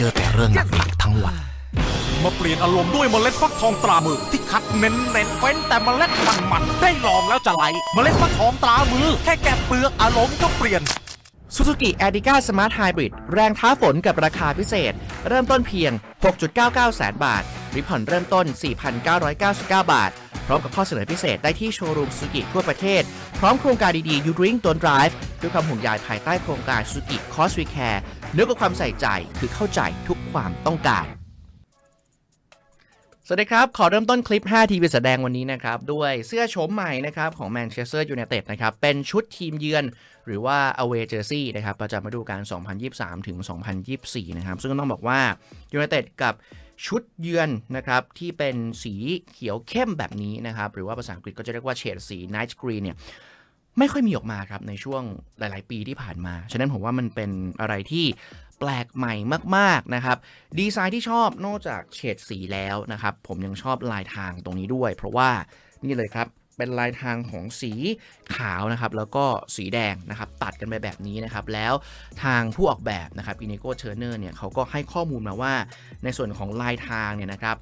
เจอแต่เรื่องหนักๆทั้งวัน มาเปลี่ยนอารมณ์ด้วยเมล็ดฟักทองตรามือ ที่คัดเน้นเน้นๆเฟ้นแต่เมล็ดมันมันๆได้ลองแล้วจะไหล เมล็ดฟักทองตรามือ แค่แกะเปลือกอารมณ์ก็เปลี่ยน Suzuki a d i g a Smart Hybrid แรงท้าฝนกับราคาพิเศษ เริ่มต้นเพียง 6.99 แสนบาทริผ่อนเริ่มต้น 4,999 บาท พร้อมกับข้อเสนอพิเศษได้ที่โชว์รูม Suzuki ทั่วประเทศ พร้อมโครงการดีๆ You Drink Don't Drive ด้วยความห่วงใยภายใต้โครงการ Suzuki Cost We Care เนื้อกับความใส่ใจคือเข้าใจทุกความต้องการ สวัสดีครับ ขอเริ่มต้นคลิป 5 ทีวีแสดงวันนี้นะครับ ด้วยเสื้อโฉมใหม่นะครับของแมนเชสเตอร์ยูไนเต็ดนะครับ เป็นชุดทีมเยือนหรือว่า away jersey นะครับประจำฤดูกาล 2023 ถึง 2024 นะครับ ซึ่งต้องบอกว่ายูไนเต็ดกับชุดเยือนนะครับที่เป็นสีเขียวเข้มแบบนี้นะครับ หรือว่าภาษาอังกฤษก็จะเรียกว่าเฉดสี night green เนี่ย ไม่ค่อยมีออกมาครับในช่วงหลาย ๆ ปีที่ผ่านมา ฉะนั้นผมว่ามันเป็นอะไรที่แปลกใหม่มาก ๆ นะครับ ดีไซน์ที่ชอบนอกจากเฉดสีแล้วนะครับ ผมยังชอบลายทางตรงนี้ด้วย เพราะว่านี่เลยครับเป็นลายทางของสีขาวนะครับ แล้วก็สีแดงนะครับ ตัดกันไปแบบนี้นะครับ แล้วทางผู้ออกแบบนะครับอิน g o เชอร์เนอร์เนี่ยเขาก็ให้ข้อมูลมาว่าในส่วนของลายทางเนี่ยนะครับ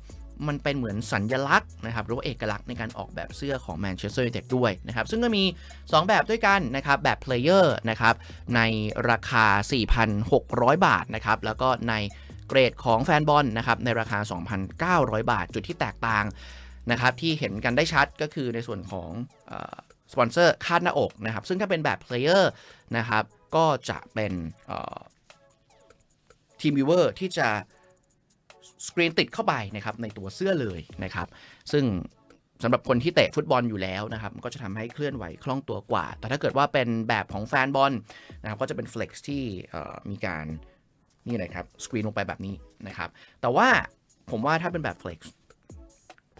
มันเป็นเหมือนสัญญลักษณ์นะครับหรือว่าเอกลักษณ์ในการออกแบบเสื้อของแมนเชสเตอร์ยูไนเต็ดด้วยนะครับซึ่งก็มี 2 แบบด้วยกันนะครับแบบ Player นะครับในราคา 4,600 บาทนะครับแล้วก็ในเกรดของแฟนบอลนะครับในราคา 2,900 บาท จุดที่แตกต่างนะครับที่เห็นกันได้ชัดก็คือในส่วนของสปอนเซอร์คาดหน้าอกนะครับซึ่งถ้าเป็นแบบ Player นะครับก็จะเป็นทีมวิเวอร์ที่จะ สกรีนติดเข้าไปนะครับในตัวเสื้อเลยนะครับ ซึ่งสำหรับคนที่เตะฟุตบอลอยู่แล้วนะครับก็จะทำให้เคลื่อนไหวคล่องตัวกว่า แต่ถ้าเกิดว่าเป็นแบบของแฟนบอลนะครับก็จะเป็น Flex ที่เอ่มีการนี่เลยครับสกรีนลงไปแบบนี้นะครับ แต่ว่าผมว่าถ้าเป็นแบบ Flex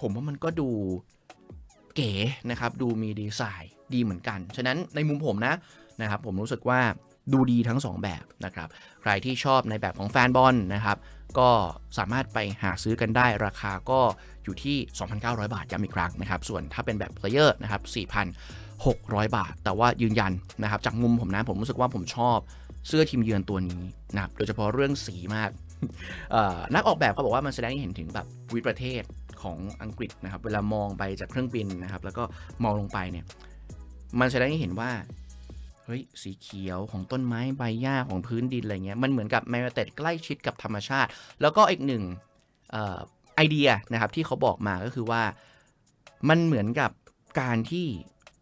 ผมว่ามันก็ดูเก๋นะครับ ดูมีดีไซน์ดีเหมือนกัน ฉะนั้นในมุมผมนะนะครับ ผมรู้สึกว่า ดูดีทั้ง 2 แบบนะครับ ใครที่ชอบในแบบของแฟนบอลนะครับ ก็สามารถไปหาซื้อกันได้ราคาก็อยู่ที่ 2,900 บาทย้ำอีกครั้งนะครับ ส่วนถ้าเป็นแบบ Player นะครับ 4,600 บาท แต่ว่ายืนยันนะครับ จากมุมผมนะ ผมรู้สึกว่าผมชอบเสื้อทีมเยือนตัวนี้นะครับ โดยเฉพาะเรื่องสีมากนักออกแบบเขาบอกว่ามันแสดงให้เห็นถึงแบบวิถีประเทศของอังกฤษนะครับ เวลามองไปจากเครื่องบินนะครับ แล้วก็มองลงไปเนี่ย มันแสดงให้เห็นว่า เฮ้ยสีเขียวของต้นไม้ใบหญ้าของพื้นดินอะไรเงี้ยมันเหมือนกับแมวเต็ดใกล้ชิดกับธรรมชาติ แล้วก็อีกหนึ่งออไอเดียนะครับที่เขาบอกมาก็คือว่ามันเหมือนกับการที่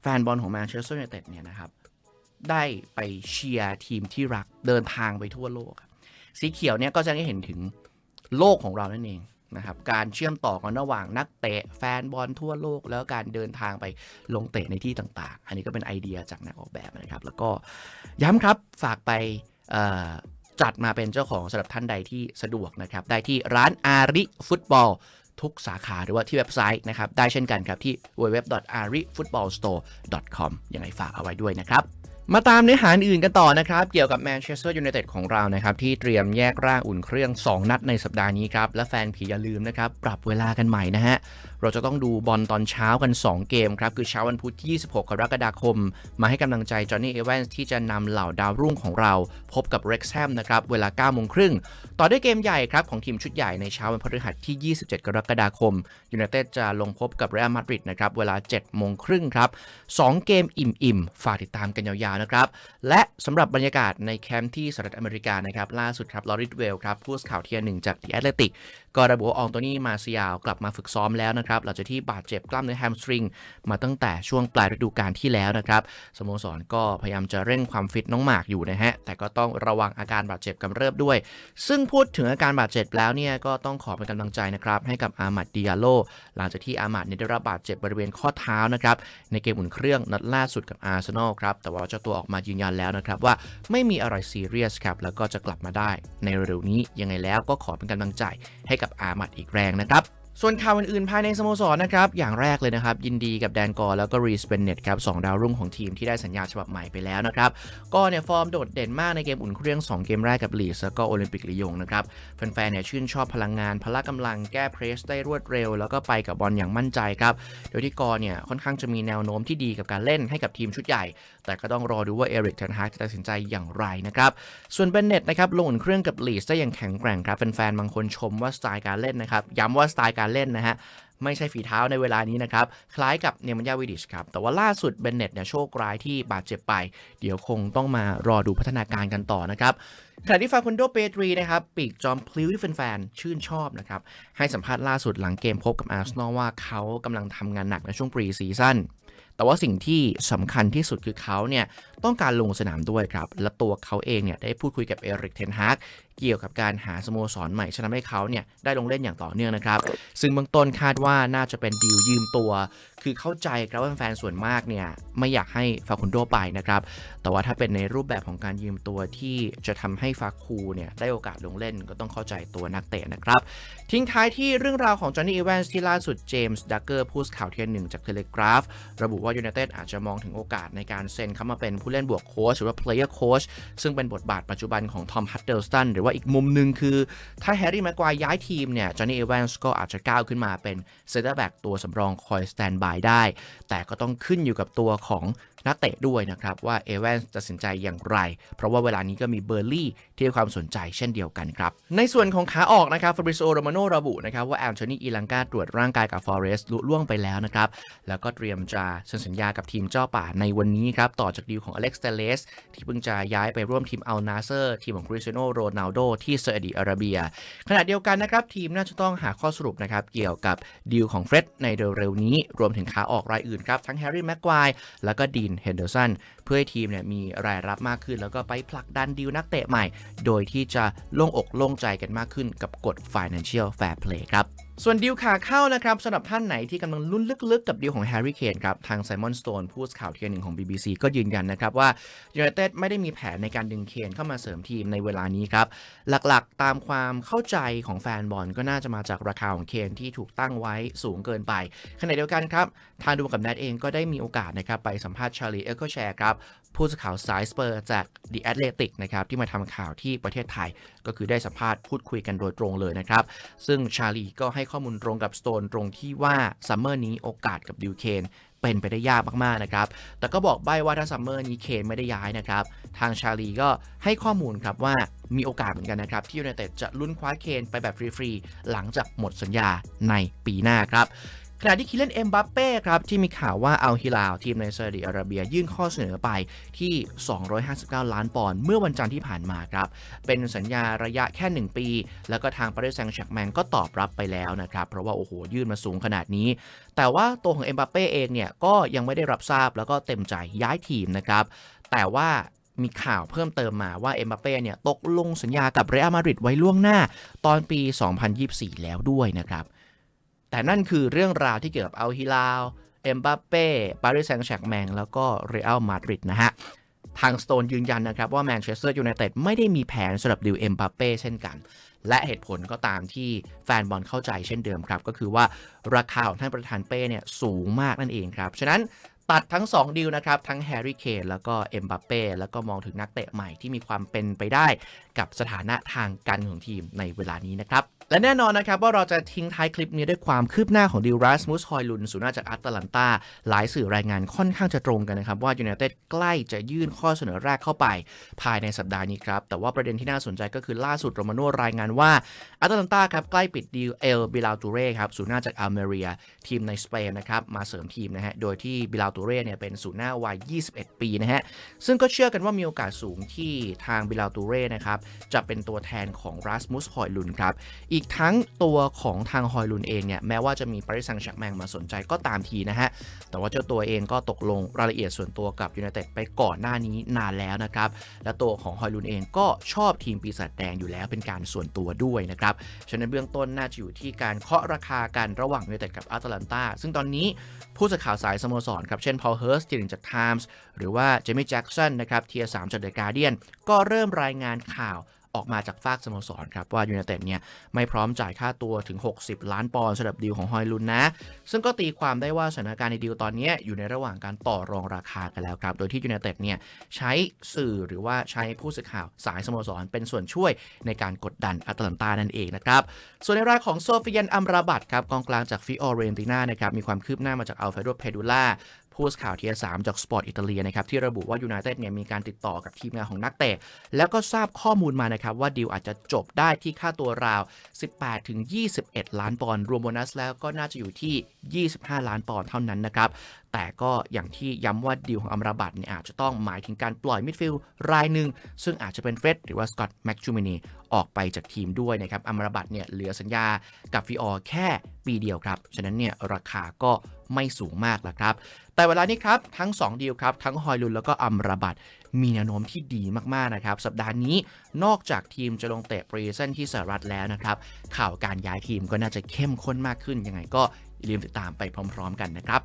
แฟนบอลของแมนเชสเตอร์ยูไนเต็ดเนี่ยนะครับได้ไปเชียร์ทีมที่รักเดินทางไปทั่วโลก สีเขียวเนี่ยก็จะให้เห็นถึงโลกของเรานั่นเอง นะครับการเชื่อมต่อกันระหว่างนักเตะแฟนบอลทั่วโลก แล้วการเดินทางไปลงเตะในที่ต่างๆ อันนี้ก็เป็นไอเดียจากนักออกแบบนะครับ แล้วก็ย้ำครับฝากไปจัดมาเป็นเจ้าของสำหรับท่านใดที่สะดวกนะครับ ได้ที่ร้านอาริฟุตบอลทุกสาขาหรือว่าที่เว็บไซต์นะครับ ได้เช่นกันครับที่ www.arifootballstore.com ยังไงฝากเอาไว้ด้วยนะครับ มาตามเนื้อหาอื่นกันต่อนะครับ เกี่ยวกับแมนเชสเตอร์ยูไนเต็ดของเรานะครับ ที่เตรียมแยกร่างอุ่นเครื่อง 2 นัดในสัปดาห์นี้ครับ และแฟนผีอย่าลืมนะครับ ปรับเวลากันใหม่นะฮะ เราจะต้องดูบอลตอนเช้ากัน 2 เกมครับ คือเช้าวันพุธที่ 26 กรกฎาคม มาให้กำลังใจจอห์นนี่เอเวนส์ที่จะนำเหล่าดาวรุ่งของเรา พบกับเร็กซ์แฮมนะครับ เวลา9โมงครึ่ง ต่อด้วยเกมใหญ่ครับ ของทีมชุดใหญ่ในเช้าวันพฤหัสที่ 27 กรกฎาคมยูไนเต็ดจะลงพบกับเรอัลมาดริดนะครับเวลา7โมงครึ่งครับ2เกมอิ่มๆฝากติดตามกันยาวๆนะครับและสำหรับบรรยากาศในแคมป์ที่สหรัฐอเมริกานะครับล่าสุดครับลอริสเวลครับผู้สื่อข่าวเทียร์หนึ่งจากดีแอตเลติก ก็ระบุว่าอองโตนี่มาซิยาวกลับมาฝึกซ้อมแล้วนะครับหลังจากที่บาดเจ็บกล้ามเนื้อแฮมสตริงมาตั้งแต่ช่วงปลายฤดูกาลที่แล้วนะครับสโมสรก็พยายามจะเร่งความฟิตน้องหมากอยู่นะฮะแต่ก็ต้องระวังอาการบาดเจ็บกำเริบด้วย ซึ่งพูดถึงอาการบาดเจ็บแล้วเนี่ยก็ต้องขอเป็นกำลังใจนะครับให้กับอามัดดิอาโลหลังจากที่อามัดเนี่ยได้รับบาดเจ็บบริเวณข้อเท้านะครับในเกมอุ่นเครื่องนัดล่าสุดกับอาร์เซนอลครับแต่ว่าเจ้าตัวออกมายืนยันแล้วนะครับว่าไม่มีอะไรซีเรียสครับแล้วก็จะกลับมาได้ในเร็วนี้ยังไงแล้วก็ขอเป็นกำลังใจให้กับอามัดอีกแรงนะครับ ส่วนข่าวอื่นๆ ภายในสโมสรนะครับ อย่างแรกเลยนะครับ ยินดีกับแดนกอร์แล้วก็รีสเปนเน็ตครับสองดาวรุ่งของทีมที่ได้สัญญาฉบับใหม่ไปแล้วนะครับ ก็เนี่ยฟอร์มโดดเด่นมากในเกมอุ่นเครื่อง 2 เกมแรกกับลีสแล้วก็โอลิมปิกลียงนะครับ แฟนๆเนี่ยชื่นชอบพลังงาน พละกำลังแก้เพรสได้รวดเร็ว แล้วก็ไปกับบอลอย่างมั่นใจครับ โดยที่กอร์เนี่ยค่อนข้างจะมีแนวโน้มที่ดีกับการเล่นให้กับทีมชุดใหญ่ แต่ก็ต้องรอดูว่าเอริกเทนฮากจะตัดสินใจอย่างไรนะครับส่วนเบนเน็ตนะครับลงอุ่นเครื่องกับลีสได้อย่างแข็งแกร่งครับแฟนๆบางคนชมว่าสไตล์การเล่นนะครับย้ำว่าสไตล์การเล่นนะฮะไม่ใช่ฝีเท้าในเวลานี้นะครับ คล้ายกับเนมันยาวิดิชครับ แต่ว่าล่าสุดเบนเน็ตเนี่ยโชคร้ายที่บาดเจ็บไป เดี๋ยวคงต้องมารอดูพัฒนาการกันต่อนะครับขณะที่ฟาคุนโดเปตรีนะครับ ปีกจอมพลิ้วที่แฟนๆชื่นชอบนะครับ ให้สัมภาษณ์ล่าสุดหลังเกมพบกับอาร์เซนอลว่าเขากำลังทำงานหนักในช่วงปรีซีซั่นแต่ว่าสิ่งที่สำคัญที่สุดคือเขาเนี่ย ต้องการลงสนามด้วยครับ และตัวเขาเองเนี่ยได้พูดคุยกับเอริกเทนฮากเกี่ยวกับการหาสโมสรใหม่ฉะนั้นให้เขาเนี่ยได้ลงเล่นอย่างต่อเนื่องนะครับ ซึ่งเบื้องต้นคาดว่าน่าจะเป็นดีลยืมตัว คือเข้าใจครับว่าแฟนๆส่วนมากเนี่ยไม่อยากให้ฟาคุนโดไปนะครับ แต่ว่าถ้าเป็นในรูปแบบของการยืมตัวที่จะทำให้ฟาคูเนี่ยได้โอกาสลงเล่นก็ต้องเข้าใจตัวนักเตะนะครับ ทิ้งท้ายที่เรื่องราวของจอห์นนี่ e อ a วนส์ที่ล่าสุดเจมส์ดักเกอร์ผู้สื่อข่าวเทียนหนึ่งจากเทเลกราฟ ระบุว่ายู n นเต็ดอาจจะมองถึงโอกาสในการเซ็นเข้ามาเป็นผู้เล่นบวกโค้ชหรือว่า player coach ซึ่งเป็นบทบาทปัจจุบันของทอมฮัตเดิลสตันหรือว่าอีกมุมหนึ่งคือ ถ้าแฮร์รี่แม็กควายย้ายทีมเนี่ยจอห์นนี่เอเวนส์ก็อาจจะก้าวขึ้นมาเป็นเซนเตอร์แบ็กตัวสำรองคอยสแตนบายได้ แต่ก็ต้องขึ้นอยู่กับตัวของ นักเตะด้วยนะครับว่าเอ a วนส์จะตัดสินใจอย่างไร เพราะว่าเวลานี้ก็มีเบอร์ลี่ที่ให้ความสนใจเช่นเดียวกันครับ ในส่วนของขาออกนะครับฟาบริโอโรมาโนระบุนะครับว่าแอนโทนีอีลังกาตรวจร่างกายกับฟอเรส์ลุล่วงไปแล้วนะครับ แล้วก็เตรียมจะเซ็นสัญญากับทีมเจ้าป่าในวันนี้ครับ ต่อจากดีลของอเล็กซ์เตเลสที่เพิ่งจะย้ายไปร่วมทีมอัลนาเซอร์ทีมของคริสเตียโนโรนัลโดที่ซาอุดิอาระเบีย ขณะเดียวกันนะครับทีมน่าจะต้องหาข้อสรุปนะครับเกี่ยวกับดีลของเฟร็ดในเร็วๆนี้ รวมถึงขาออกรายอื่นครับทั้งแฮร์รี่แม็กควายแล้วก็ดีนเฮนเดอร์สันเพื่อให้ทีมเนี่ยมีรายรับมากขึ้น แล้วก็ไปผลักดันดีลนักเตะใหม่ โดยที่จะโล่งอกโล่งใจกันมากขึ้นกับกฎ Financial Fair Play ครับ ส่วนดีลขาเข้านะครับสำหรับท่านไหนที่กำลังลุ้นลึกๆ กับดีลของแฮร์รี่เคนครับ ทางไซมอนสโตนผู้สื่อข่าวเทียหนึ่งของ BBC ก็ยืนยันนะครับว่ายูไนเต็ดไม่ได้มีแผนในการดึงเคนเข้ามาเสริมทีมในเวลานี้ครับ หลักๆตามความเข้าใจของแฟนบอลก็น่าจะมาจากราคาของเคนที่ถูกตั้งไว้สูงเกินไปขณะเดียวกันครับทางดูกับแนทเองก็ได้มีโอกาสนะครับไปสัมภาษณ์ชาลีเอ c โ e แชร์ครับผู้สื่อข่าวสายสเปอร์จาก The Athletic นะครับที่มาทำข่าวที่ประเทศไทย ก็คือได้สัมภาษณ์พูดคุยกันโดยตรงเลยนะครับซึ่งชาลีก็ให้ข้อมูลตรงกับสโตนตรงที่ว่าซัมเมอร์นี้โอกาสกับดิวเคนเป็นไปได้ยากมากๆนะครับ แต่ก็บอกใบว่าถ้าซัมเมอร์นี้เคนไม่ได้ย้ายนะครับ ทางชาลีก็ให้ข้อมูลครับว่ามีโอกาสเหมือนกันนะครับ ที่ยูไนเต็ดจะลุ้นคว้าเคนไปแบบฟรี ๆ หลังจากหมดสัญญาในปีหน้าครับ ขณะที่คิเลนเอ็มบัปเป้ครับที่มีข่าวว่าอัลฮิลาลทีมในซาอุดิอาระเบียยื่นข้อเสนอไปที่ 259 ล้านปอนด์เมื่อวันจันทร์ที่ผ่านมาครับ เป็นสัญญาระยะแค่ 1 ปี แล้วก็ทางปารีสแซงต์แชร์แมงก็ตอบรับไปแล้วนะครับ เพราะว่า โอ้โห ยื่นมาสูงขนาดนี้ แต่ว่าตัวของเอ็มบัปเป้เองเนี่ย ก็ยังไม่ได้รับทราบแล้วก็เต็มใจย้ายทีมนะครับ แต่ว่ามีข่าวเพิ่มเติมมาว่าเอ็มบัปเป้เนี่ยตกลงสัญญากับเรอัลมาดริดไว้ล่วงหน้าตอนปี 2024 แล้วด้วยนะครับ แต่นั่นคือเรื่องราวที่เกี่ยวกับอัลฮิลาลเอ็มบัปเป้ปารีสแซงต์แชกแมงแล้วก็เรอัลมาดริดนะฮะทางสโตนยืนยันนะครับว่าแมนเชสเตอร์ยูไนเต็ดไม่ได้มีแผนสำหรับดิวเอ็มบัปเป้เช่นกัน และเหตุผลก็ตามที่แฟนบอลเข้าใจเช่นเดิมครับ ก็คือว่าราคาของท่านประธานเป้เนี่ยสูงมากนั่นเองครับ ฉะนั้น ตัดทั้ง 2 ดีลนะครับ ทั้งแฮร์รี่เคนแล้วก็เอ็มบัปเป้แล้วก็มองถึงนักเตะใหม่ที่มีความเป็นไปได้กับสถานะทางการของทีมในเวลานี้นะครับและแน่นอนนะครับว่าเราจะทิ้งท้ายคลิปนี้ด้วยความคืบหน้าของดิวรัสมุสฮอยลุนสุน่าจากอัตแลนตาหลายสื่อรายงานค่อนข้างจะตรงกันนะครับ ว่ายูไนเต็ดใกล้จะยื่นข้อเสนอแรกเข้าไป ภายในสัปดาห์นี้ครับ แต่ว่าประเด็นที่น่าสนใจก็คือล่าสุดโรมาโน่รายงานว่าอัตแลนตาครับใกล้ปิดดีลเอลบิลาตูเร่ครับศูนย์หน้าจากอัลเมเรียทีมในสเปนนะครับมาเสริมทีมนะฮะโดยที่บิลาตูเร่เนี่ยเป็นศูนย์หน้าวัย 21 ปีนะฮะ ซึ่งก็เชื่อกันว่ามีโอกาสสูงที่ทางบิลาตูเร่นะครับ จะเป็นตัวแทนของรัสมุสฮอยลุนครับ อีกทั้งตัวของทางฮอยลุนเองเนี่ย แม้ว่าจะมีปาริสแซงต์แชร์กแมงมาสนใจก็ตามทีนะฮะ แต่ว่าเจ้าตัวเองก็ตกลงรายละเอียดส่วนตัวกับยูไนเต็ดไปก่อนหน้านี้นานแล้วนะครับ และตัวของฮอยลุนเองก็ชอบทีมปีศาจแดงอยู่แล้วเป็นการส่วนตัวด้วยนะครับ ฉะนั้นเบื้องต้นน่าจะอยู่ที่การเคาะราคากันระหว่างยูไนเต็ดกับอัตแลนตาซึ่งตอนนี้ผู้สื่อข่าวสายสโมสรครับเช่นพอลเฮิร์สที่หนึ่งจากไทมส์หรือว่าเจมี่แจ็กสันนะครับเทียร์สามจากเดอะการเดียนก็เริ่มรายงานข่าวออกมาจากฝากสโมสรครับว่ายู i นเต็ดเนี่ยไม่พร้อมจ่ายค่าตัวถึง 60 ล้านปอนด์สำหรับดีลของฮอยลุนนะ ซึ่งก็ตีความได้ว่าสถานการณ์ในดีลตอนนี้อยู่ในระหว่างการต่อรองราคากันแล้วครับ โดยที่ยู i นเต็ดเนี่ยใช้สื่อหรือว่าใช้ผู้สื่อข่าวสายสโมสรเป็นส่วนช่วยในการกดดันอัตแลนตานั่นเองนะครับ ส่วนในรายของโซฟิยันอัมราบัตครับกองกลางจากฟิออเรนติน่านะครับมีความคืบหน้ามาจากอัลเฟโดเพดูล่า ผู้สื่อข่าวเทียสามจากสปอร์ตอิตาเลียนะครับที่ระบุว่ายูไนเต็ดเนี่ยมีการติดต่อกับทีมงานของนักเตะ แล้วก็ทราบข้อมูลมานะครับว่าดีลอาจจะจบได้ที่ค่าตัวราว 18ถึง21 ล้านปอนด์รวมโบนัสแล้วก็น่าจะอยู่ที่ 25 ล้านปอนด์เท่านั้นนะครับแต่ก็อย่างที่ย้ำว่าดีลของอัมราบัตเนี่ยอาจจะต้องหมายถึงการปล่อยมิดฟิลด์รายหนึ่ง ซึ่งอาจจะเป็นเฟร็ดหรือว่าสกอตต์แม็กจูมินีออกไปจากทีมด้วยนะครับอัมราบัตเนี่ยเหลือสัญญากับฟิออแค่ปีเดียวครับ ฉะนั้นเนี่ยราคาก็ไม่สูงมากแล้วครับ แต่เวลานี้ครับ ทั้ง 2 ดีลครับ ทั้งฮอยลุนแล้วก็อัมราบัตมีแนวโน้มที่ดีมากๆนะครับ สัปดาห์นี้นอกจากทีมจะลงเตะปรีเซนที่สหรัฐแล้วนะครับ ข่าวการย้ายทีมก็น่าจะเข้มข้นมากขึ้นยังไงก็อย่าลืมติดตามไปพร้อม ๆ กันนะครับ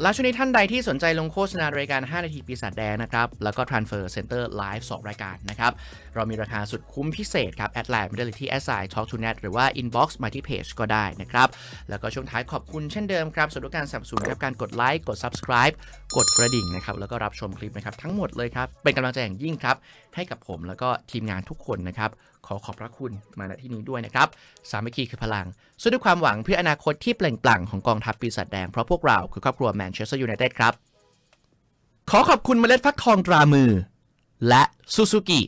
และช่วงนี้ท่านใดที่สนใจลงโฆษณารายการ 5 นาทีปีศาจแดงนะครับ แล้วก็ Transfer Center Live 2 รายการนะครับ เรามีราคาสุดคุ้มพิเศษครับ แอดไลน์มาได้เลยที่ s i Talk to Net หรือว่า Inbox มาที่เพจก็ได้นะครับ แล้วก็ช่วงท้ายขอบคุณเช่นเดิมครับสำหรับการสนับสนุนกับการกดไลค์กด Subscribe กดกระดิ่งนะครับ แล้วก็รับชมคลิปนะครับทั้งหมดเลยครับ เป็นกำลังใจอย่างยิ่งครับ ให้กับผมแล้วก็ทีมงานทุกคนนะครับ ขอขอบพระคุณมาณที่นี้ด้วยนะครับ สามัคคีคือพลังสู้ด้วยความหวังเพื่ออนาคตที่เปล่งปลั่งของกองทัพปีศาจแดง เพราะพวกเราคือครอบครัวแมนเชสเตอร์ยูไนเต็ดครับ ขอขอบคุณเมล็ดฟักทองตรามือ และซูซูกิ